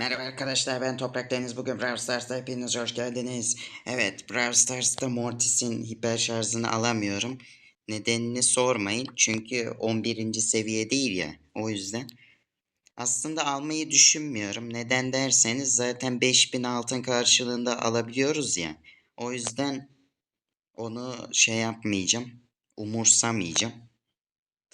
Merhaba arkadaşlar ben Toprak Deniz. Bugün Brawl Stars'ta hepiniz hoş geldiniz. Evet Brawl Stars'ta Mortis'in hiper şarjını alamıyorum. Nedenini sormayın çünkü 11. seviye değil ya o yüzden. Aslında almayı düşünmüyorum. Neden derseniz zaten 5000 altın karşılığında alabiliyoruz ya. O yüzden onu şey yapmayacağım. Umursamayacağım.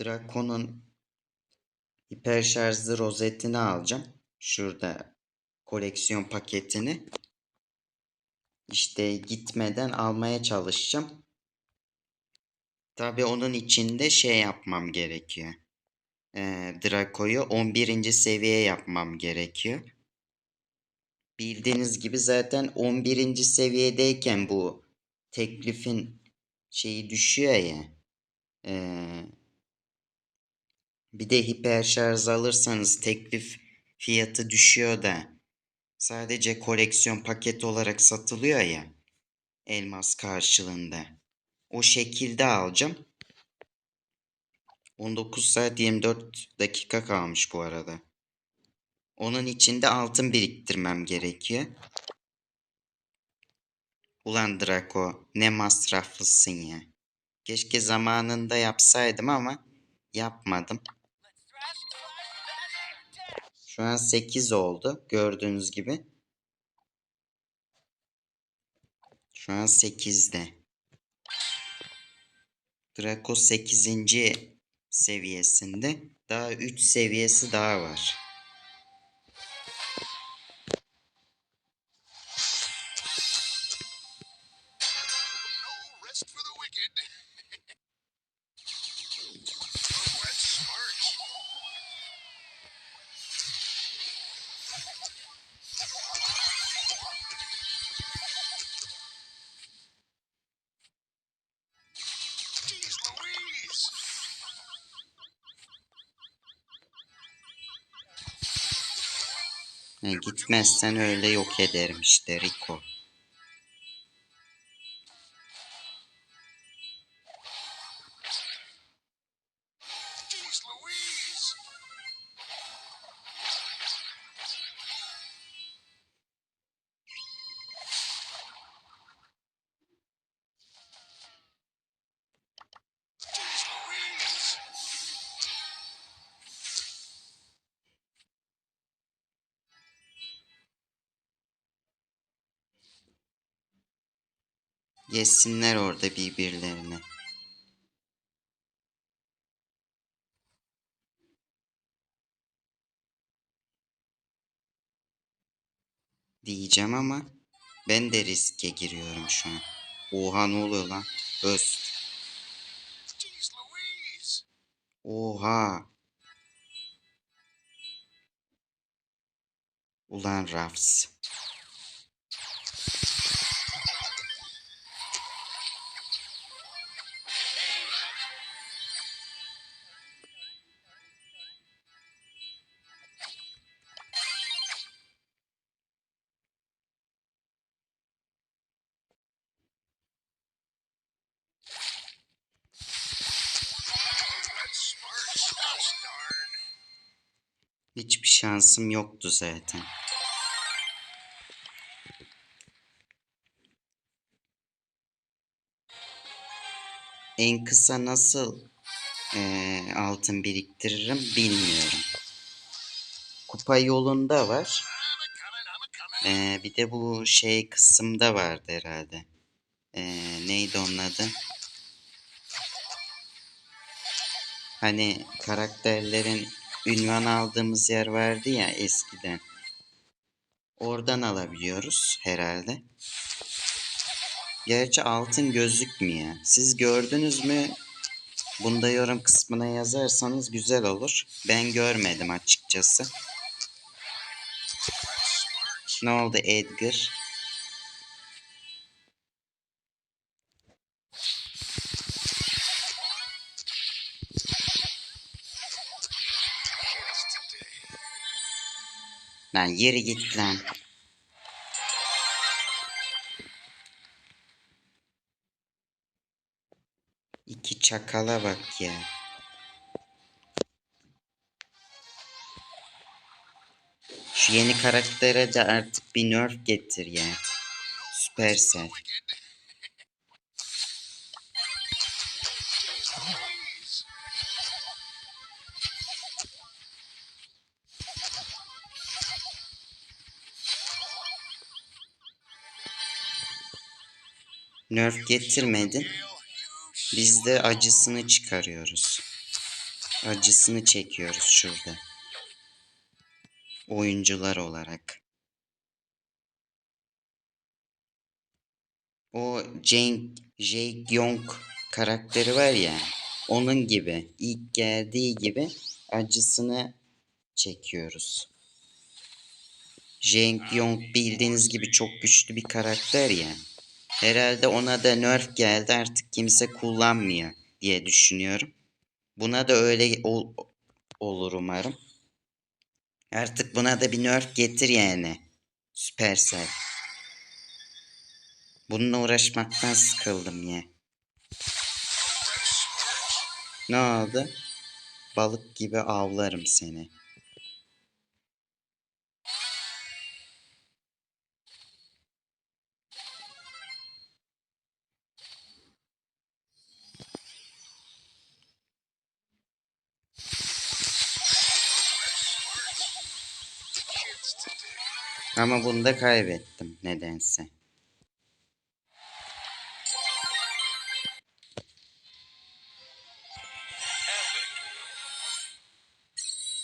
Draco'nun hiper şarjlı rozetini alacağım. Şurada koleksiyon paketini. İşte gitmeden almaya çalışacağım. Tabi onun için de şey yapmam gerekiyor. Ee, Draco'yu 11. seviye yapmam gerekiyor. Bildiğiniz gibi zaten 11. seviyedeyken bu teklifin şeyi düşüyor ya. Ee, bir de hiper şarj alırsanız teklif fiyatı düşüyor da sadece koleksiyon paket olarak satılıyor ya elmas karşılığında. O şekilde alacağım. 19 saat 24 dakika kalmış bu arada. Onun için de altın biriktirmem gerekiyor. Ulan Draco ne masraflısın ya. Keşke zamanında yapsaydım ama yapmadım. Şu an 8 oldu gördüğünüz gibi. Şu an 8'de. Draco 8. seviyesinde. Daha 3 seviyesi daha var. Gitmezsen öyle yok ederim işte Rico. Yesinler orada birbirlerini. Diyeceğim ama ben de riske giriyorum şu an. Oha ne oluyor lan? Louise! Oha. Ulan Rafs. Hiçbir şansım yoktu zaten. En kısa nasıl eee, altın biriktiririm bilmiyorum. Kupa yolunda var. Eee, bir de bu şey kısımda vardı herhalde. Eee, neydi onun adı? Hani karakterlerin ünvan aldığımız yer vardı ya eskiden. Oradan alabiliyoruz herhalde. Gerçi altın gözükmüyor. Siz gördünüz mü? Bunda yorum kısmına yazarsanız güzel olur. Ben görmedim açıkçası. Ne oldu Edgar? Lan yeri git lan. İki çakala bak ya. Şu yeni karaktere de artık bir nerf getir ya. Supercell. Nerf getirmedin. Biz de acısını çıkarıyoruz. Acısını çekiyoruz şurada. Oyuncular olarak. O Jane, Jae Young karakteri var ya. Onun gibi. ilk geldiği gibi acısını çekiyoruz. Jae Young bildiğiniz gibi çok güçlü bir karakter ya. Herhalde ona da nerf geldi artık kimse kullanmıyor diye düşünüyorum. Buna da öyle ol- olur umarım. Artık buna da bir nerf getir yani. Supercell. Bununla uğraşmaktan sıkıldım ya. Ne oldu? Balık gibi avlarım seni. Ama bunu da kaybettim nedense.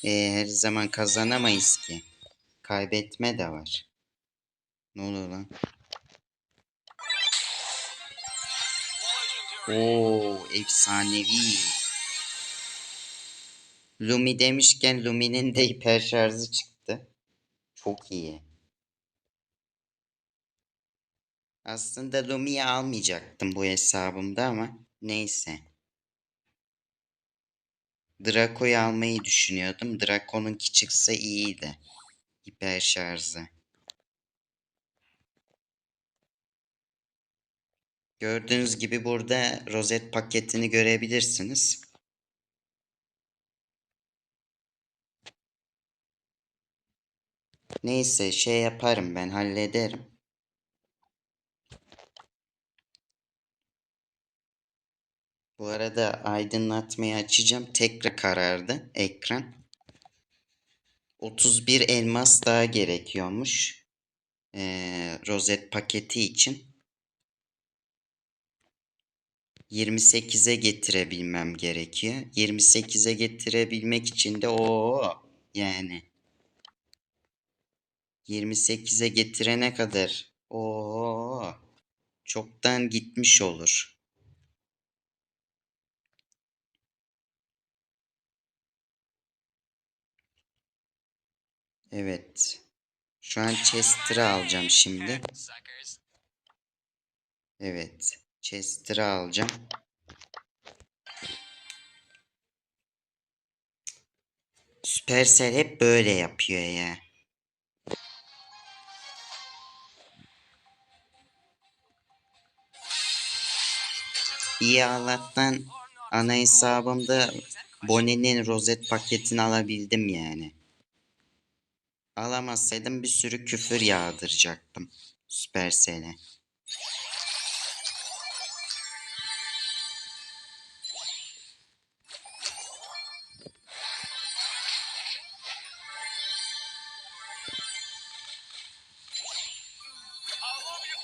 Ee, her zaman kazanamayız ki. Kaybetme de var. Ne oluyor lan? Oo, efsanevi. Lumi demişken Lumi'nin de hiper şarjı çıktı. Çok iyi. Aslında Lumi'yi almayacaktım bu hesabımda ama neyse. Draco'yu almayı düşünüyordum. Draco'nunki çıksa iyiydi. Hiper şarjı. Gördüğünüz gibi burada rozet paketini görebilirsiniz. Neyse şey yaparım ben hallederim. Bu arada aydınlatmayı açacağım. Tekrar karardı ekran. 31 elmas daha gerekiyormuş. Ee, rozet paketi için. 28'e getirebilmem gerekiyor. 28'e getirebilmek için de o yani 28'e getirene kadar o çoktan gitmiş olur. Evet. Şu an Chester'ı alacağım şimdi. Evet. Chester'ı alacağım. Supercell hep böyle yapıyor ya. İyi Allah'tan ana hesabımda Bonnie'nin rozet paketini alabildim yani. Alamasaydım bir sürü küfür yağdıracaktım Supercell'e. I love you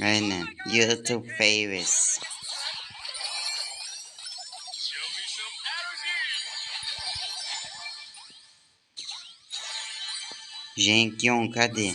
Ana, YouTube favorites. Gente, cadê?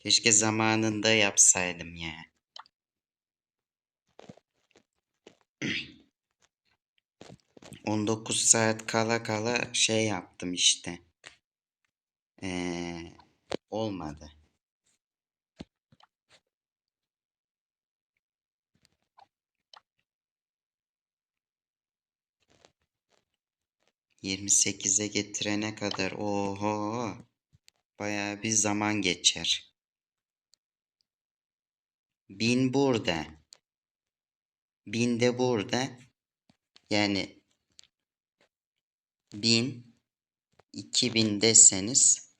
Keşke zamanında yapsaydım ya. On dokuz saat kala kala şey yaptım işte. Ee, olmadı. Yirmi sekize getirene kadar oho bayağı bir zaman geçer. Bin burada. Bin de burada. Yani bin, iki bin deseniz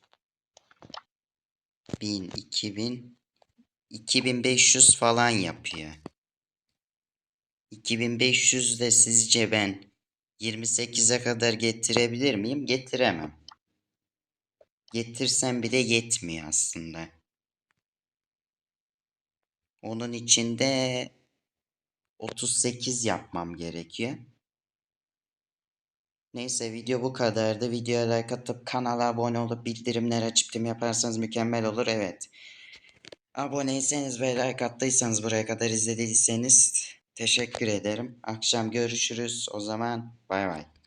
bin, iki bin, iki bin beş yüz falan yapıyor. 2500 de sizce ben 28'e kadar getirebilir miyim? Getiremem. Getirsem bile yetmiyor aslında. Onun için de 38 yapmam gerekiyor. Neyse video bu kadardı. Videoya like atıp kanala abone olup bildirimleri açıp tüm yaparsanız mükemmel olur. Evet. Aboneyseniz ve like attıysanız buraya kadar izlediyseniz teşekkür ederim. Akşam görüşürüz. O zaman bay bay.